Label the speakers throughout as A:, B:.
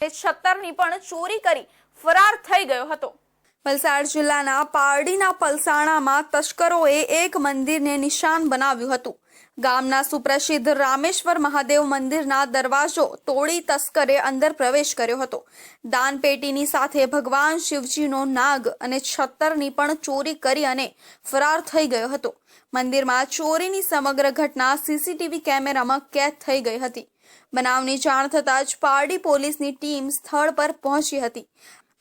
A: તે છત્તરની પણ ચોરી કરી ફરાર થઈ ગયો હતો. વલસાડ જિલ્લાના પારડીના પલસાણામાં તસ્કરોએ એક મંદિરને નિશાન બનાવ્યું હતું. ગામના સુપ્રસિદ્ધ રામેશ્વર મહાદેવ મંદિરના દરવાજો તોડી તસ્કરે અંદર પ્રવેશ કર્યો હતો. દાનપેટીની સાથે ભગવાન શિવજીનો નાગ અને છત્તરની પણ ચોરી કરી અને ફરાર થઈ ગયો હતો. મંદિરમાં ચોરીની સમગ્ર ઘટના સીસીટીવી કેમેરામાં કેદ થઈ ગઈ હતી. બનાવની જાણ થતાં જ પારડી પોલીસની ટીમ સ્થળ પર પહોંચી હતી.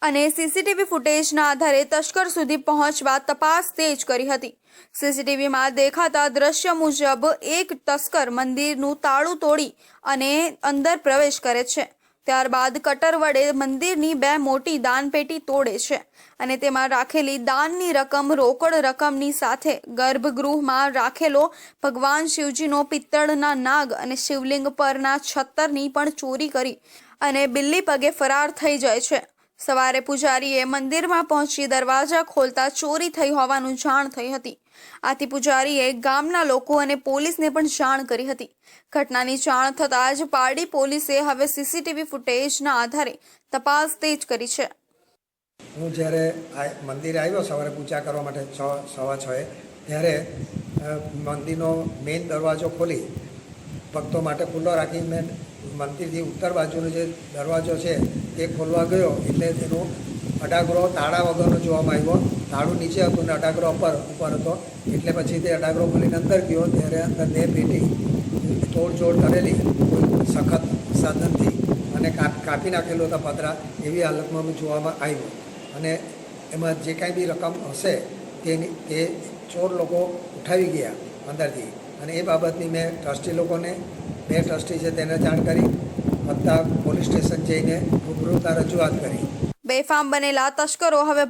A: અને સીસીટીવી ફૂટેજના આધારે તસ્કર સુધી પહોંચવા તપાસ તેજ કરી હતી. સીસીટીવીમાં દેખાતા દ્રશ્ય મુજબ એક તસ્કર મંદિરનું તાળું તોડી અને અંદર પ્રવેશ કરે છે. ત્યારબાદ કટર વડે મંદિરની બે મોટી દાનપેટી તોડે છે અને તેમાં રાખેલી દાનની રકમ, રોકડ રકમની સાથે ગર્ભગૃહમાં રાખેલો ભગવાન શિવજીનો પિત્તળના નાગ અને શિવલિંગ પરના છત્તરની પણ ચોરી કરી અને બિલ્લી પગે ફરાર થઈ જાય છે. સવારે પૂજારીએ મંદિરમાં પહોંચી દરવાજા ખોલતા ચોરી થઈ હોવાનું જાણ થઈ હતી. આથી પૂજારીએ ગામના લોકો અને પોલીસને પણ જાણ કરી હતી. ઘટનાની જાણ થતાં જ પારડી પોલીસે હવે સીસીટીવી ફૂટેજના આધારે તપાસ તેજ કરી છે.
B: હું જ્યારે મંદિરે આવ્યો સવારે પૂજા કરવા માટે છ, સવા છએ ત્યારે મંદિરનો મેઇન દરવાજો ખોલી, ભક્તો માટે ખુલ્લો રાખી મેં મંદિરથી ઉત્તર બાજુનો જે દરવાજો છે, એ ખોલવા ગયો એટલે તેનો અડાગરો તાળા વગરનો જોવામાં આવ્યો. તાળું નીચે હતું અને અડાગરો ઉપર ઉપર હતો. એટલે પછી તે અડાગરો ખોલીને અંદર ગયો. ત્યારે અંદર બે પેટી તોડજોડ કરેલી સખત સાધનથી અને કાપી નાખેલો હતા પતરા એવી હાલતમાં જોવામાં આવ્યો. અને એમાં જે કાંઈ બી રકમ હશે તેની, તે ચોર લોકો ઉઠાવી ગયા અંદરથી. અને એ બાબતની મેં ટ્રસ્ટી લોકોને, બે ટ્રસ્ટી છે તેને જાણ કરી વત્તા પોલીસ સ્ટેશન જઈને રૂબરૂતા રજૂઆત કરી.
A: બેફામ બનેલા તસ્કરો હવે